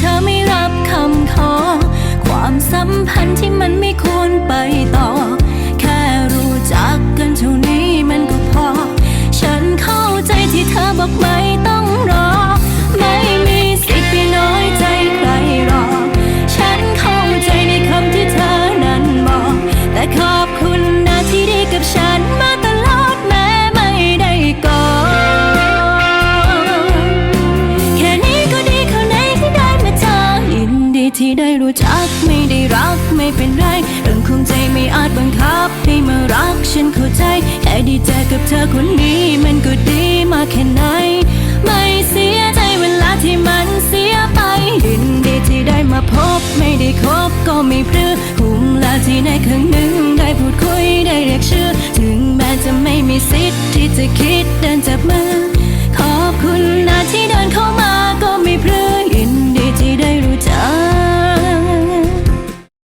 ที่เธอไม่ ที่ได้รู้จักไม่ได้รักไม่เป็นไรเรื่องของใจไม่อาจบังคับให้มารักฉันเข้าใจ แค่ได้เจอกับเธอคนนี้ มันก็ดีมากแค่ไหน ไม่เสียใจเวลาที่มันเสียไปยินดีที่ได้มาพบ ไม่ได้คบก็ไม่พลือคุ้มแล้วที่ในครั้งหนึ่งได้พูดคุยได้เรียกชื่อ ถึงแม้จะไม่มีสิทธิ์ที่จะคิดเดินจับมือ